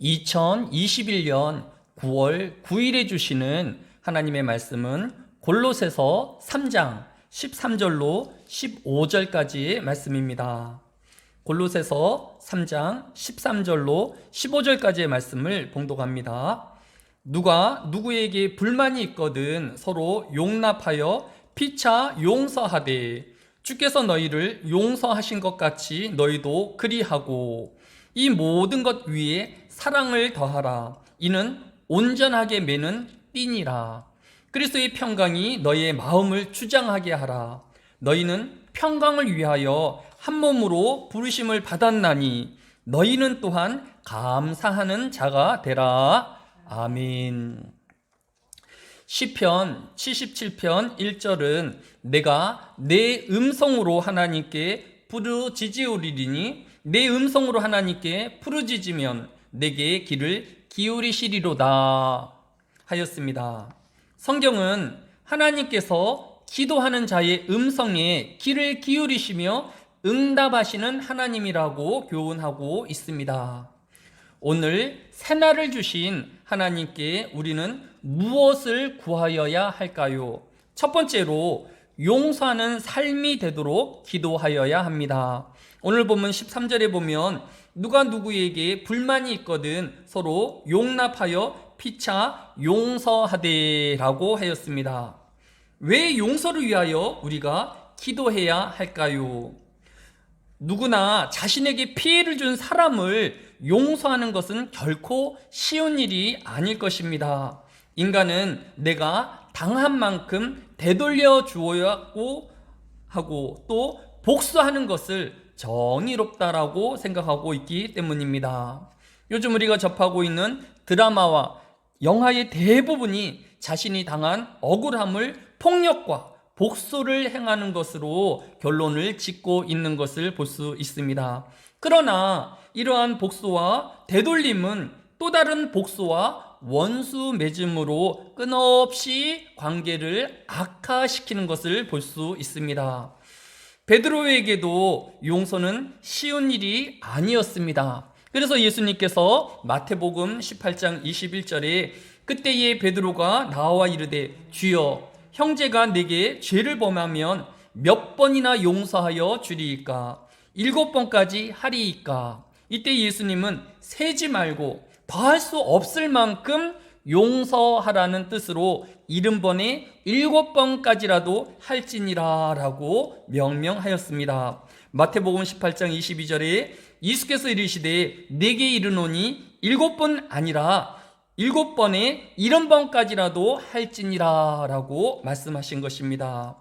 2021년 9월 9일에 주시는 하나님의 말씀은 골로새서 3장 13절로 15절까지의 말씀입니다. 골로새서 3장 13절로 15절까지의 말씀을 봉독합니다. 누가 누구에게 불만이 있거든 서로 용납하여 피차 용서하되 주께서 너희를 용서하신 것 같이 너희도 그리하고 이 모든 것 위에 사랑을 더하라. 이는 온전하게 매는 띠니라. 그리스도의 평강이 너희의 마음을 주장하게 하라. 너희는 평강을 위하여 한 몸으로 부르심을 받았나니 너희는 또한 감사하는 자가 되라. 아멘. 시편 77편 1절은 내가 내 음성으로 하나님께 부르짖으리니 내 음성으로 하나님께 부르짖으면 내게 길을 기울이시리로다 하였습니다. 성경은 하나님께서 기도하는 자의 음성에 귀를 기울이시며 응답하시는 하나님이라고 교훈하고 있습니다. 오늘 새날을 주신 하나님께 우리는 무엇을 구하여야 할까요? 첫 번째로 용서하는 삶이 되도록 기도하여야 합니다. 오늘 보면 13절에 보면 누가 누구에게 불만이 있거든 서로 용납하여 피차 용서하되라고 하였습니다. 왜 용서를 위하여 우리가 기도해야 할까요? 누구나 자신에게 피해를 준 사람을 용서하는 것은 결코 쉬운 일이 아닐 것입니다. 인간은 내가 당한 만큼 되돌려 주어야고 하고 또 복수하는 것을 정의롭다라고 생각하고 있기 때문입니다. 요즘 우리가 접하고 있는 드라마와 영화의 대부분이 자신이 당한 억울함을 폭력과 복수를 행하는 것으로 결론을 짓고 있는 것을 볼 수 있습니다. 그러나 이러한 복수와 되돌림은 또 다른 복수와 원수 맺음으로 끊없이 관계를 악화시키는 것을 볼 수 있습니다. 베드로에게도 용서는 쉬운 일이 아니었습니다. 그래서 예수님께서 마태복음 18장 21절에 그때에 베드로가 나와 이르되 주여 형제가 내게 죄를 범하면 몇 번이나 용서하여 주리이까 일곱 번까지 하리이까 이때 예수님은 세지 말고 더할 수 없을 만큼 용서하라는 뜻으로 일흔 번에 일곱 번까지라도 할지니라 라고 명명하였습니다. 마태복음 18장 22절에 예수께서 이르시되 내게 이르노니 일곱 번 아니라 일곱 번에 일흔 번까지라도 할지니라 라고 말씀하신 것입니다.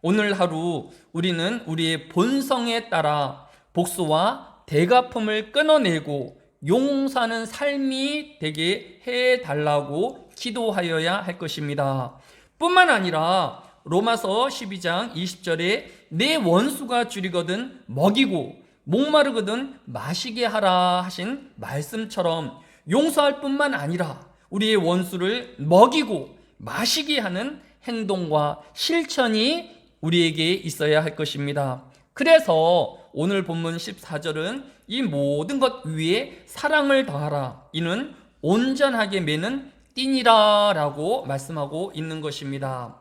오늘 하루 우리는 우리의 본성에 따라 복수와 대가품을 끊어내고 용사는 삶이 되게 해 달라고 기도하여야 할 것입니다. 뿐만 아니라 로마서 12장 20절에 내 원수가 줄이거든 먹이고 목마르거든 마시게 하라 하신 말씀처럼 용서할 뿐만 아니라 우리의 원수를 먹이고 마시게 하는 행동과 실천이 우리에게 있어야 할 것입니다. 그래서 오늘 본문 14절은 이 모든 것 위에 사랑을 더하라. 이는 온전하게 매는 띠니라 라고 말씀하고 있는 것입니다.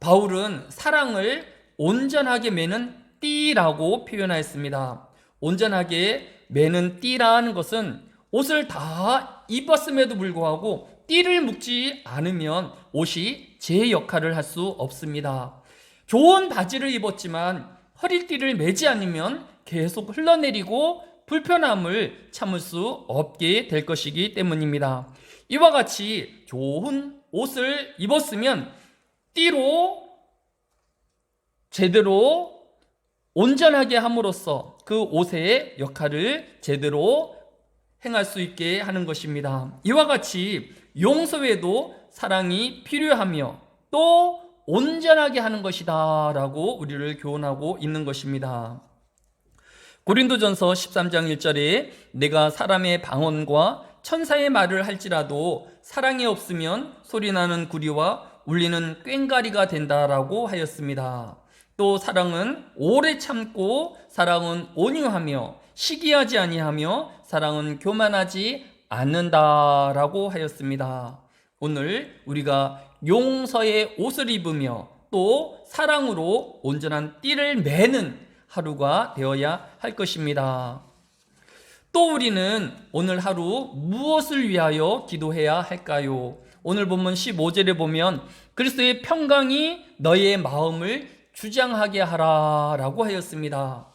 바울은 사랑을 온전하게 매는 띠라고 표현하였습니다. 온전하게 매는 띠라는 것은 옷을 다 입었음에도 불구하고 띠를 묶지 않으면 옷이 제 역할을 할 수 없습니다. 좋은 바지를 입었지만 허리띠를 매지 않으면 계속 흘러내리고 불편함을 참을 수 없게 될 것이기 때문입니다. 이와 같이 좋은 옷을 입었으면 띠로 제대로 온전하게 함으로써 그 옷의 역할을 제대로 행할 수 있게 하는 것입니다. 이와 같이 용서에도 사랑이 필요하며 또 온전하게 하는 것이다 라고 우리를 교훈하고 있는 것입니다. 고린도전서 13장 1절에 내가 사람의 방언과 천사의 말을 할지라도 사랑이 없으면 소리나는 구리와 울리는 꽹가리가 된다라고 하였습니다. 또 사랑은 오래 참고 사랑은 온유하며 시기하지 아니하며 사랑은 교만하지 않는다라고 하였습니다. 오늘 우리가 용서의 옷을 입으며 또 사랑으로 온전한 띠를 매는 하루가 되어야 할 것입니다. 또 우리는 오늘 하루 무엇을 위하여 기도해야 할까요? 오늘 본문 15절에 보면 그리스도의 평강이 너의 마음을 주장하게 하라 라고 하였습니다.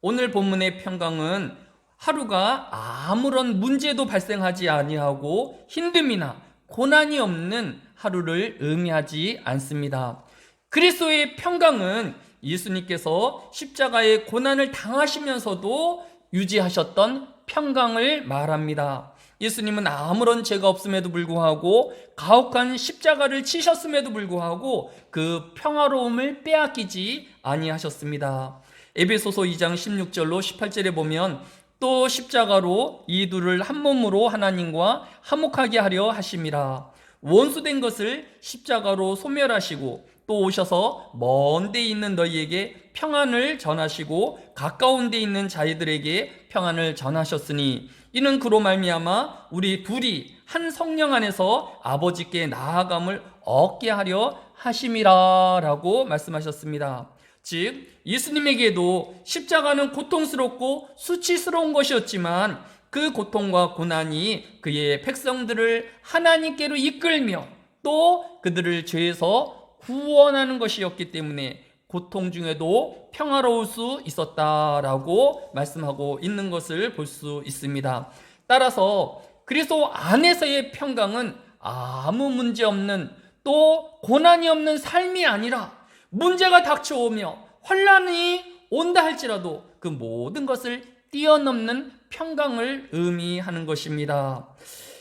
오늘 본문의 평강은 하루가 아무런 문제도 발생하지 아니하고 힘듦이나 고난이 없는 하루를 의미하지 않습니다. 그리스도의 평강은 예수님께서 십자가의 고난을 당하시면서도 유지하셨던 평강을 말합니다. 예수님은 아무런 죄가 없음에도 불구하고 가혹한 십자가를 치셨음에도 불구하고 그 평화로움을 빼앗기지 아니하셨습니다. 에베소서 2장 16절로 18절에 보면 또 십자가로 이 둘을 한 몸으로 하나님과 화목하게 하려 하심이라 원수된 것을 십자가로 소멸하시고 또 오셔서 먼 데 있는 너희에게 평안을 전하시고 가까운 데 있는 자들에게 평안을 전하셨으니 이는 그로 말미암아 우리 둘이 한 성령 안에서 아버지께 나아감을 얻게 하려 하심이라라고 말씀하셨습니다. 즉 예수님에게도 십자가는 고통스럽고 수치스러운 것이었지만 그 고통과 고난이 그의 백성들을 하나님께로 이끌며 또 그들을 죄에서 구원하는 것이었기 때문에 고통 중에도 평화로울 수 있었다라고 말씀하고 있는 것을 볼 수 있습니다. 따라서 그리스도 안에서의 평강은 아무 문제 없는 또 고난이 없는 삶이 아니라 문제가 닥쳐오며 환란이 온다 할지라도 그 모든 것을 뛰어넘는 평강을 의미하는 것입니다.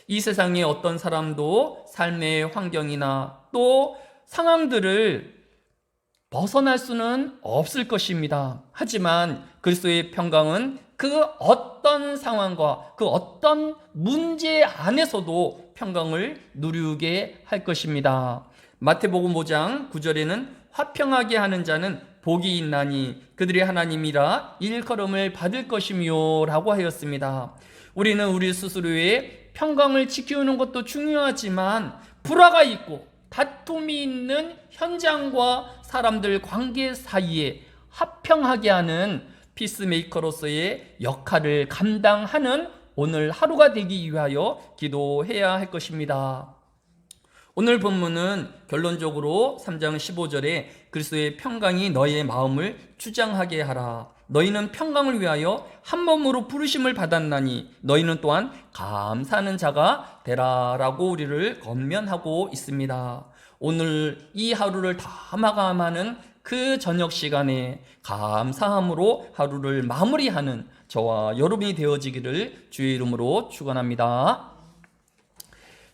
이 세상의 어떤 사람도 삶의 환경이나 또 상황들을 벗어날 수는 없을 것입니다. 하지만 그리스도의 평강은 그 어떤 상황과 그 어떤 문제 안에서도 평강을 누리게 할 것입니다. 마태복음 5장 9절에는 화평하게 하는 자는 복이 있나니 그들의 하나님이라 일컬음을 받을 것이며라고 하였습니다. 우리는 우리 스스로의 평강을 지키는 것도 중요하지만 불화가 있고 다툼이 있는 현장과 사람들 관계 사이에 화평하게 하는 피스메이커로서의 역할을 감당하는 오늘 하루가 되기 위하여 기도해야 할 것입니다. 오늘 본문은 결론적으로 3장 15절에 그리스도의 평강이 너희의 마음을 주장하게 하라. 너희는 평강을 위하여 한 몸으로 부르심을 받았나니 너희는 또한 감사하는 자가 되라라고 우리를 건면하고 있습니다. 오늘 이 하루를 다 마감하는 그 저녁 시간에 감사함으로 하루를 마무리하는 저와 여러분이 되어지기를 주의 이름으로 축원합니다.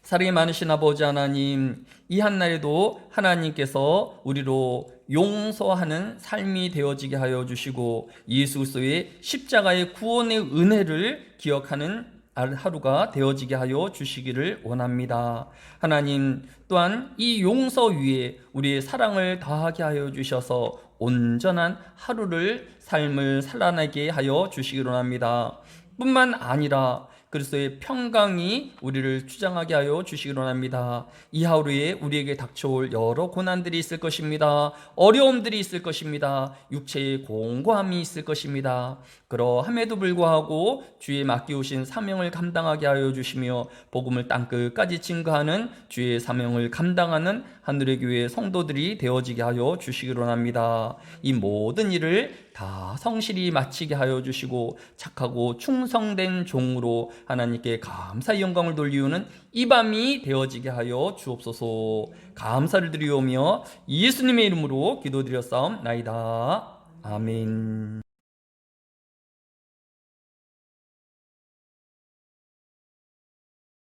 사랑이 많으신 아버지 하나님, 이 한날에도 하나님께서 우리로 용서하는 삶이 되어지게 하여 주시고 예수 그리스도의 십자가의 구원의 은혜를 기억하는 하루가 되어지게 하여 주시기를 원합니다. 하나님 또한 이 용서 위에 우리의 사랑을 다하게 하여 주셔서 온전한 하루를 삶을 살아나게 하여 주시기를 원합니다. 뿐만 아니라 그리스도의 평강이 우리를 주장하게 하여 주시기 원합니다. 이 하루에 우리에게 닥쳐올 여러 고난들이 있을 것입니다. 어려움들이 있을 것입니다. 육체의 공고함이 있을 것입니다. 그러함에도 불구하고 주의 맡기우신 사명을 감당하게 하여 주시며 복음을 땅끝까지 증거하는 주의 사명을 감당하는 하늘의 교회 성도들이 되어지게 하여 주시기 원합니다. 이 모든 일을 다 성실히 마치게 하여 주시고 착하고 충성된 종으로 하나님께 감사의 영광을 돌리우는 이 밤이 되어지게 하여 주옵소서. 감사를 드리오며 예수님의 이름으로 기도드렸사옵나이다. 아멘.